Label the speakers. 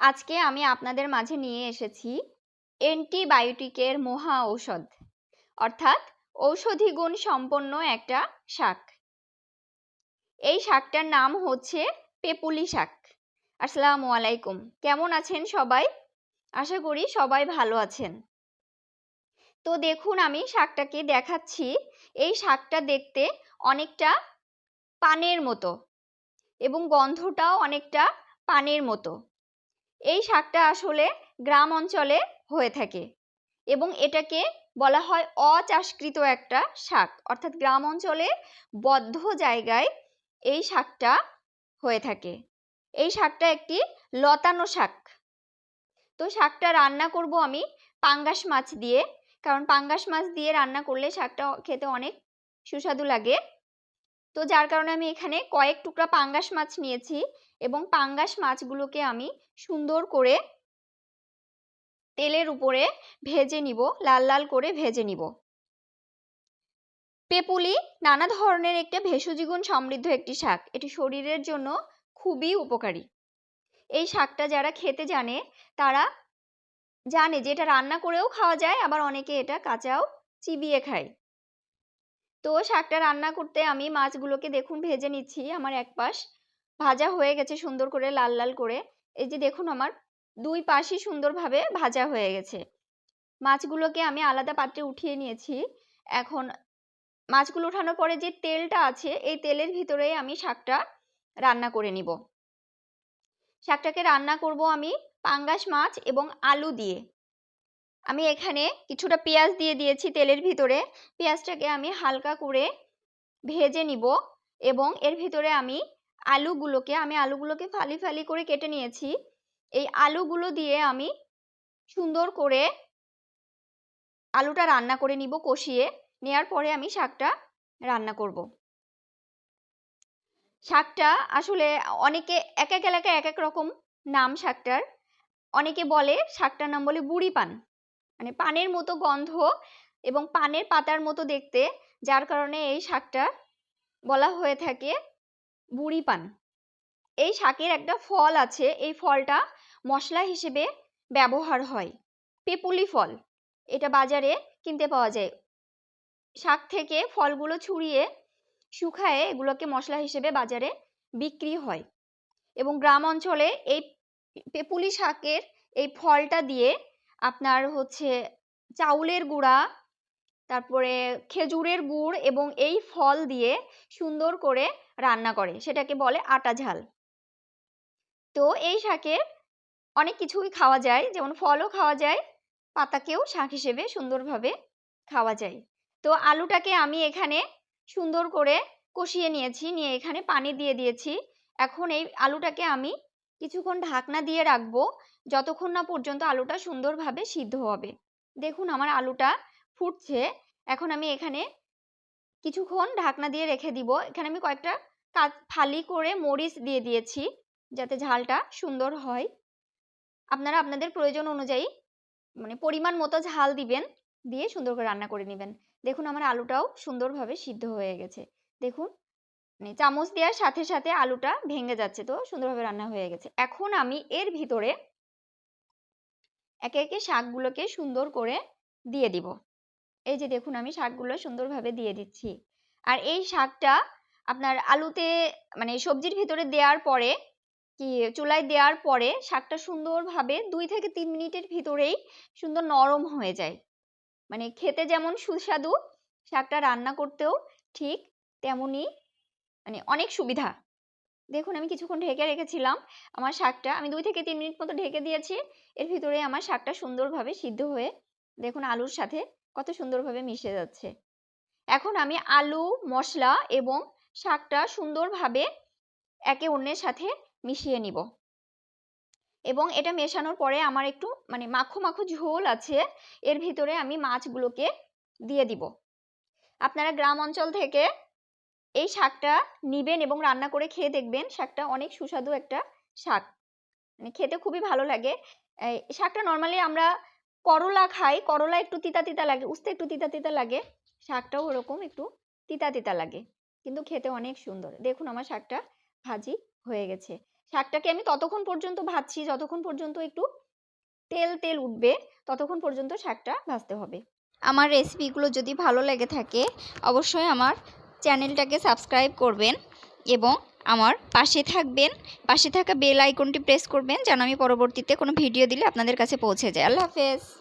Speaker 1: আজকে আমি আপনাদের মাঝে নিয়ে এসেছি অ্যান্টিবায়োটিকের মহা ঔষধ, অর্থাৎ ঔষধি গুণ সম্পন্ন একটা শাক। এই শাকটার নাম হচ্ছে পেপুলি শাক। আসসালামু আলাইকুম, কেমন আছেন সবাই? আশা করি সবাই ভালো আছেন। তো দেখুন, আমি শাকটাকে দেখাচ্ছি। এই শাকটা দেখতে অনেকটা পানের মতো এবং গন্ধটাও অনেকটা পানের মতো। এই শাকটা আসলে গ্রাম অঞ্চলে হয়ে থাকে এবং এটাকে বলা হয় অচাষকৃত একটা শাক। অর্থাৎ গ্রাম অঞ্চলে বদ্ধ জায়গায় এই শাকটা হয়ে থাকে। এই শাকটা একটি লতানো শাক। তো শাকটা রান্না করব আমি পাঙ্গাস মাছ দিয়ে। কারণ পাঙ্গাস মাছ দিয়ে রান্না করলে শাকটা খেতে অনেক সুস্বাদু লাগে। তো যার কারণে আমি এখানে কয়েক টুকরা পাঙ্গাস মাছ নিয়েছি এবং পাঙ্গাস মাছগুলোকে আমি সুন্দর করে তেলের উপরে ভেজে নিব, লাল লাল করে ভেজে নিব। পেপুলি নানা ধরনের একটা ভেষজ গুণ সমৃদ্ধ একটি শাক। এটি শরীরের জন্য খুবই উপকারী। এই শাকটা যারা খেতে জানে, তারা জানে যে এটা রান্না করেও খাওয়া যায়, আবার অনেকে এটা কাঁচাও চিবিয়ে খায়। তো শাকটা রান্না করতে আমি মাছগুলোকে দেখুন ভেজে নিচ্ছি আমার এক পাশ। ভাজা হয়ে গেছে সুন্দর করে লাল লাল করে। এই যে দেখুন আমার দুই পাশই সুন্দরভাবে ভাজা হয়ে গেছে। মাছগুলোকে আমি আলাদা পাত্রে উঠিয়ে নিয়েছি। এখন মাছগুলো ওঠানোর পরে যে তেলটা আছে, এই তেলের ভিতরেই আমি শাকটা রান্না করে নিব। শাকটাকে রান্না করব আমি পাঙ্গাস মাছ এবং আলু দিয়ে। আমি এখানে কিছুটা পেঁয়াজ দিয়ে দিয়েছি তেলের ভিতরে। পেঁয়াজটাকে আমি হালকা করে ভেজে নিব এবং এর ভিতরে আমি আলুগুলোকে আমি আলুগুলোকে ফালি ফালি করে কেটে নিয়েছি। এই আলুগুলো দিয়ে আমি সুন্দর করে আলুটা রান্না করে নিব কষিয়ে। নেয়ার পরে আমি শাকটা রান্না করব। শাকটা আসলে অনেকে এক এক এলাকায় এক এক রকম নাম শাকটার। অনেকে বলে শাকটার নাম বলে বুড়ি পান মানে পানের মতো গন্ধ এবং পানের পাতার মতো দেখতে, যার কারণে এই শাকটা বলা হয়ে থাকে বুড়ি পান। এই শাকের একটা ফল আছে, এই ফলটা মশলা হিসেবে ব্যবহার হয়, পেপুলি ফল। এটা বাজারে কিনতে পাওয়া যায়। শাক থেকে ফলগুলো ছুঁড়িয়ে শুকায়ে এগুলোকে মশলা হিসেবে বাজারে বিক্রি হয়। এবং গ্রাম অঞ্চলে এই পেপুলি শাকের এই ফলটা দিয়ে আপনার হচ্ছে চাউলের গুঁড়া, তারপরে খেজুরের গুড় এবং এই ফল দিয়ে সুন্দর করে রান্না করে। সেটাকে বলে আটা ঝাল। তো এই শাকের অনেক কিছুই খাওয়া যায়। যেমন ফলও খাওয়া যায়, পাতাকেও শাক হিসেবে সুন্দরভাবে খাওয়া যায়। তো আলুটাকে আমি এখানে সুন্দর করে কষিয়ে নিয়েছি, নিয়ে এখানে পানি দিয়ে দিয়েছি। এখন এই আলুটাকে আমি কিছুক্ষণ ঢাকনা দিয়ে রাখব, যতক্ষণ না পর্যন্ত আলুটা সুন্দরভাবে সিদ্ধ হবে। দেখুন আমার আলুটা ফুটছে, এখন আমি এখানে কিছুক্ষণ ঢাকনা দিয়ে রেখে দিব। এখানে আমি কয়েকটা ফালি করে মরিচ দিয়ে দিয়েছি, যাতে ঝালটা সুন্দর হয়। আপনারা আপনাদের প্রয়োজন অনুযায়ী মানে পরিমাণ মতো ঝাল দিবেন, দিয়ে সুন্দর করে রান্না করে নেবেন। দেখুন আমার আলুটাও সুন্দরভাবে সিদ্ধ হয়ে গেছে। দেখুন মানে চামচ দেওয়ার সাথে সাথে আলুটা ভেঙে যাচ্ছে তো, সুন্দরভাবে রান্না হয়ে গেছে। এখন আমি এর ভিতরে একে একে শাকগুলোকে সুন্দর করে দিয়ে দিব। এই যে দেখুন আমি শাকগুলো সুন্দরভাবে দিয়ে দিচ্ছি। আর এই শাকটা আপনার আলুতে মানে সবজির ভিতরে দেওয়ার পরে কি চুলায় দেওয়ার পরে শাকটা সুন্দরভাবে দুই থেকে তিন মিনিটের ভিতরেই সুন্দর নরম হয়ে যায়। মানে খেতে যেমন সুস্বাদু, শাকটা রান্না করতেও ঠিক তেমনই মানে অনেক সুবিধা। দেখুন, আমি কিছুক্ষণ ঢেকে রেখেছিলাম আমার শাকটা। আমি দুই থেকে তিন মিনিট মতো ঢেকে দিয়েছি। এর ভিতরে আমার শাকটা সুন্দরভাবে সিদ্ধ হয়ে, দেখুন আলুর সাথে কত সুন্দরভাবে মিশে যাচ্ছে। এখন আমি আলু, মশলা এবং শাকটা সুন্দরভাবে একে অন্যের সাথে মিশিয়ে নিব। এবং এটা মেশানোর পরে আমার একটু মানে মাখো মাখো ঝোল আছে। এর ভিতরে আমি মাছগুলোকে দিয়ে দিব। আপনারা গ্রাম অঞ্চল থেকে এই শাকটা নিবেন এবং রান্না করে খেয়ে দেখবেন শাকটা অনেক সুস্বাদু একটা শাক। মানে খেতে খুবই ভালো লাগে। শাকটা নর্মালি আমরা করলা খাই। করলা একটু তিতা তিতা লাগে, উস্তে একটু তিতা তিতা লাগে। শাকটাও ওরকম একটু তিতা তিতা লাগে। কিন্তু খেতে অনেক সুন্দর। দেখুন আমার শাকটা ভাজি হয়ে গেছে। শাকটাকে আমি ততক্ষণ পর্যন্ত ভাজছি, যতক্ষণ পর্যন্ত একটু তেল তেল উঠবে, ততক্ষণ পর্যন্ত শাকটা ভাজতে হবে। আমার রেসিপিগুলো যদি ভালো লেগে থাকে, অবশ্যই আমার চ্যানেলটাকে সাবস্ক্রাইব করবেন এবং আমার পাশে থাকবেন। পাশে থাকা বেল আইকনটি প্রেস করবেন যেন আমি পরবর্তীতে কোনো ভিডিও দিলে আপনাদের কাছে পৌঁছে যায়। আল্লাহ হাফেজ।